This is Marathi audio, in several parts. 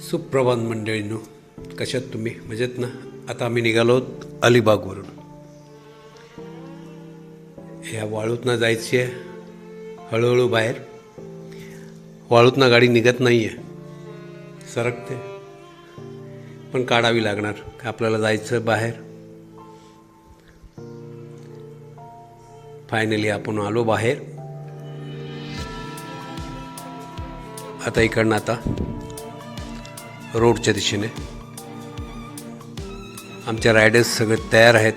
सुप्रभात मंडळींनो कशात तुम्ही? मजेत ना? आता आम्ही निघालो आहोत अलिबागवरून. ह्या वाळूतनं जायची आहे हळूहळू बाहेर. वाळूतनं गाडी निघत नाही आहे सरकते. पण काढावी लागणार का आपल्याला जायचं बाहेर? फायनली आपण आलो बाहेर. आता इकडनं आता रोडच्या दिशेने. आमच्या रायडर्स सगळे तयार आहेत.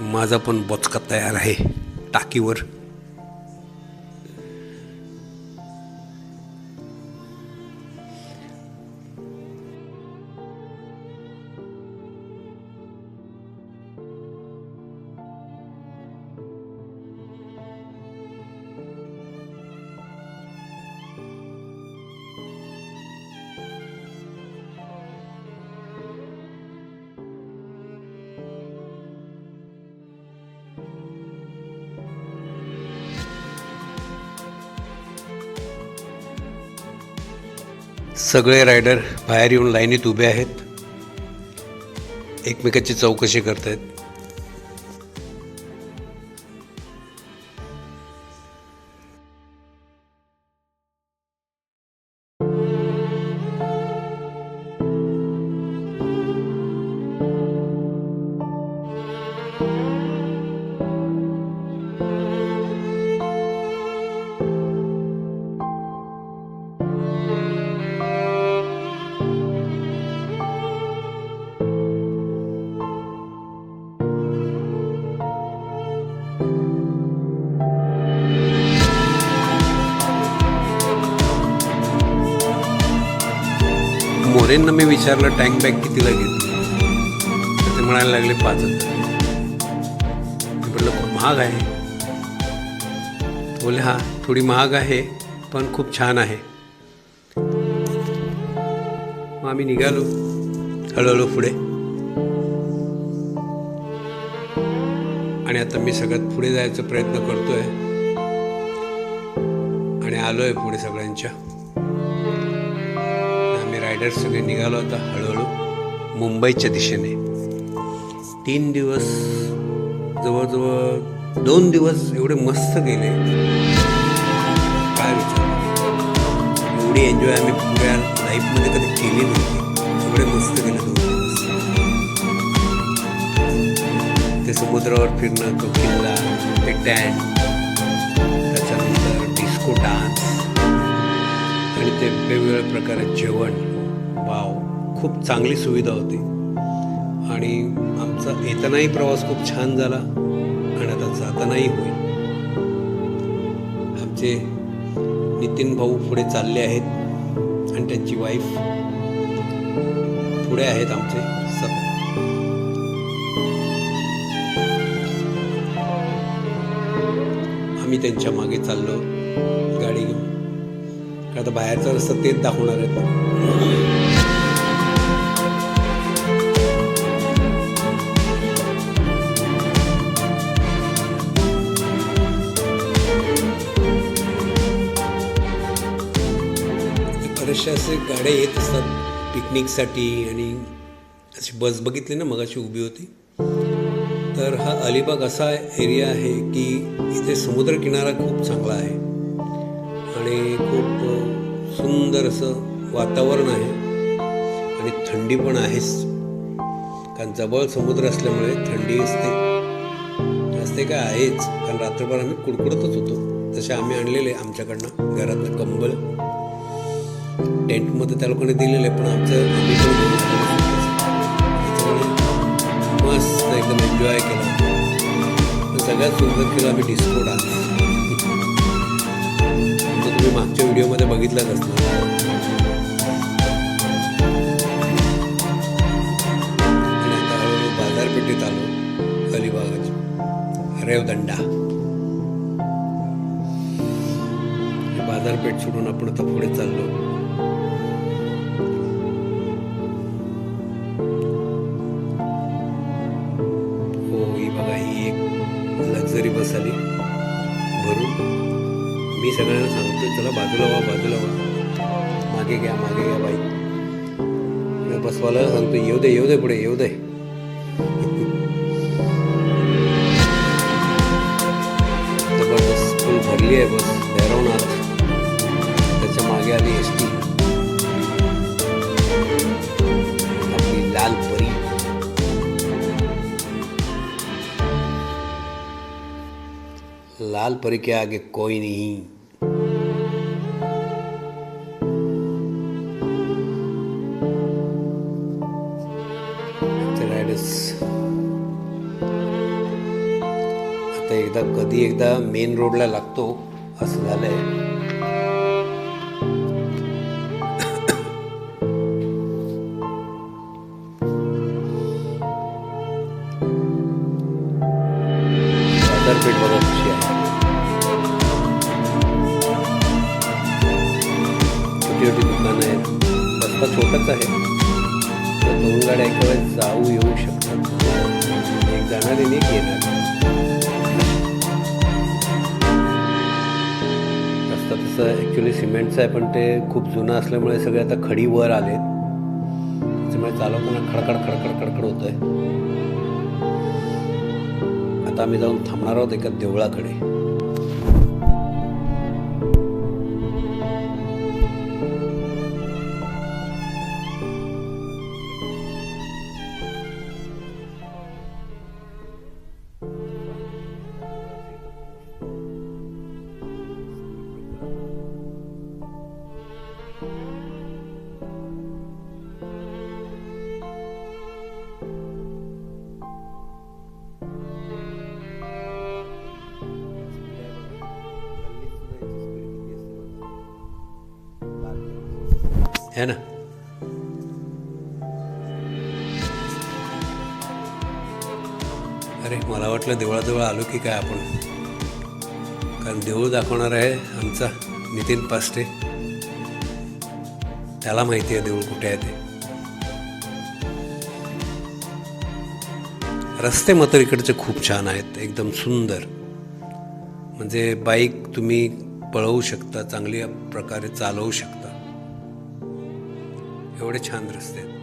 माझा पण बोचका तयार आहे टाकीवर. सगळे रायडर बाहेर येऊन लाईनीत उभे आहेत. एकमेकाची चौकशी करत आहेत मोरेंना मी विचारलं टँक बॅग कितीला घेतली तर ते म्हणायला लागले पाच हजार. म्हटलं खूप महाग आहे. बोले हा थोडी महाग आहे पण खूप छान आहे. मग आम्ही निघालो हळूहळू पुढे. आणि आता मी सगळ्यात पुढे जायचा प्रयत्न करतोय. आणि आलोय पुढे सगळ्यांच्या. आम्ही रायडर्स सगळे निघालो होता हळूहळू मुंबईच्या दिशेने तीन दिवस जवळजवळ दोन दिवस एवढे मस्त गेले काय विचार एवढी एन्जॉय आम्ही पुऱ्या लाईफमध्ये कधी केली नव्हती एवढे मस्त गेले दोन दिवस ते समुद्रावर फिरणं तो किल्ला ते टॅन त्याच्यानंतर डिस्को डान्स आणि ते वेगवेगळ्या प्रकारे जेवण वाव खूप चांगली सुविधा होती. आणि आमचा येतानाही प्रवास खूप छान झाला आणि आता जातानाही होईल. आमचे नितीन भाऊ पुढे चालले आहेत आणि त्यांची वाईफ पुढे आहेत आमचे सब आम्ही त्यांच्या मागे चाललो गाडी घेऊन. का आता बाहेरचा रस्ता तेच दाखवणार आहेत. बरेचसे असे गाड्या येत असतात पिकनिकसाठी आणि अशी बस बघितली ना मगाशी उभी होती. तर हा अलिबाग असा एरिया आहे की इथे समुद्रकिनारा खूप चांगला आहे. सुंदर असं वातावरण आहे आणि थंडी पण आहेच. कारण जवळ समुद्र असल्यामुळे थंडी असते. असते काय आहेच. कारण रात्रभर आम्ही कुडकुडतच होतो. तसे आम्ही आणलेले आमच्याकडनं घरातलं कंबल. टेंटमध्ये त्या लोकांनी दिलेलं आहे पण आमचं मस्त एकदम एन्जॉय केला. सगळ्यात सुंदर केलं आम्ही डिस्को डान्स. मागच्या व्हिडिओमध्ये बघितलं असणार. बाजारपेठेत आलो अलिबागाची. रेवदंडा. बाजारपेठ सोडून आपण आता पुढे चाललो. हो ही बघा ही एक लक्झरी बस आली. भरून. मी सगळ्यांना सांगतो चला बाजूला वा बाजूला वा. मागे घ्या मागे घ्या बाई. मी बसवायला सांगतो येऊ दे येऊ दे पुढे येऊ दे. जबरदस्त फुल भरली आहे बस भैरवनाथ. त्याच्यामागे आली एस टी आपली लाल परी. लाल परी के आगे कोई नहीं. कधी एकदा मेन रोडला लागतो असं झालंय. बाजारपेठ बघा कशी आहे. छोटी छोटी दुकानं आहेत. रस्ता छोटाच आहे. तर दोन गाड्या एका वेळेस जाऊ येऊ शकतात. एक जाणार आणि एक येणार. ॲक्च्युली सिमेंटचं आहे पण ते खूप जुनं असल्यामुळे सगळे आता खडी वर आले त्याच्यामुळे चालवताना खडखड खडखड खडखड होत आहे आता आम्ही जाऊन थांबणार आहोत एका देवळाकडे. है ना? अरे मला वाटलं देवळाजवळ आलो की काय आपण? कारण देऊळ दाखवणार आहे आमचा नितीन पास्टे. त्याला माहिती आहे देऊळ कुठे आहे ते. रस्ते मात्र इकडचे खूप छान आहेत एकदम सुंदर. म्हणजे बाईक तुम्ही पळवू शकता चांगल्या प्रकारे चालवू शकता. एवढे छान रस्ते आहेत.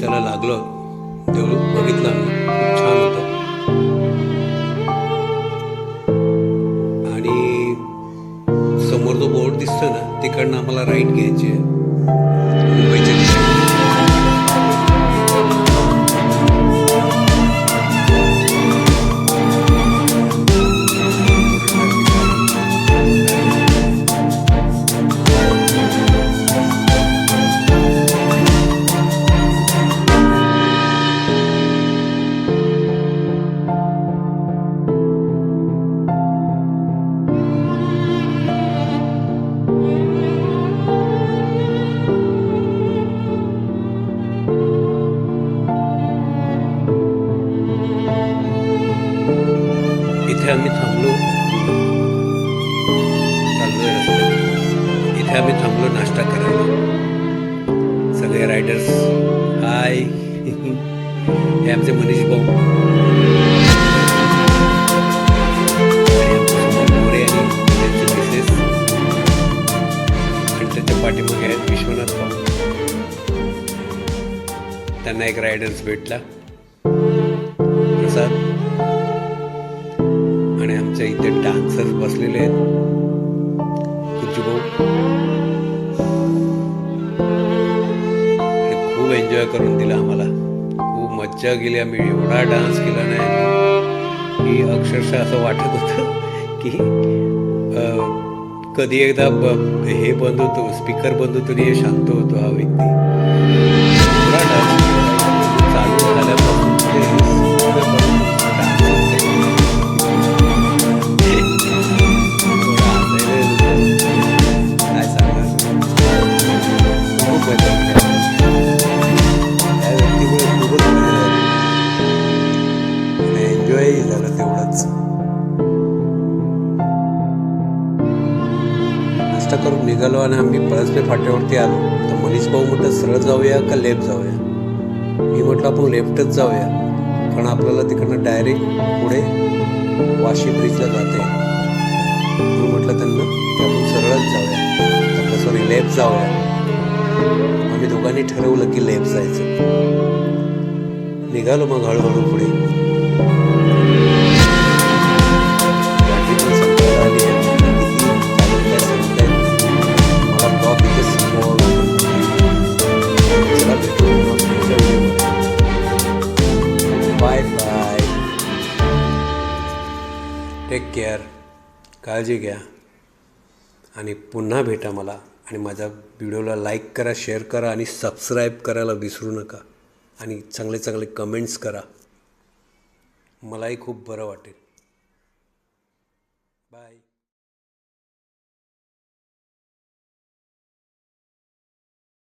रस्त्याला लागलं तेवढं बघितलं हे आमचे मनीष भाऊ आणि आमचे पाठीमागे आहेत विश्वनाथ भाऊ त्यांना एक रायडर्स भेटला प्रसाद आणि आमच्या इथे डान्सर्स बसलेले आहेत कुच्चू भाऊ खूप एन्जॉय करून दिला आम्हाला मज्जा गेली आम्ही एवढा डान्स केला नाही. की अक्षरशः असं वाटत होतं की कधी एकदा ब- हे बंद होतो स्पीकर बंद होतो आणि हे शांत होतो हा व्यक्ती. निघालो आणि आम्ही पळसपे फाट्यावरती आलो. तर मनीष भाऊ म्हटलं सरळ जाऊया का लेफ्ट जाऊया? मी म्हटलं आपण लेफ्टच जाऊया. कारण आपल्याला तिकडनं डायरेक्ट पुढे वाशी ब्रिजला जाते मी म्हटलं त्यांना की आपण सरळच जाऊया. सॉरी लेफ्ट जाऊया. आम्ही दोघांनी ठरवलं की लेफ्ट जायचं. निघालो मग हळूहळू पुढे. टेक केअर काळजी घ्या. आणि पुन्हा भेटा मला. आणि माझ्या व्हिडिओला लाईक करा शेअर करा आणि सबस्क्राईब करायला विसरू नका. आणि चांगले चांगले कमेंट्स करा. मलाही खूप बरं वाटेल.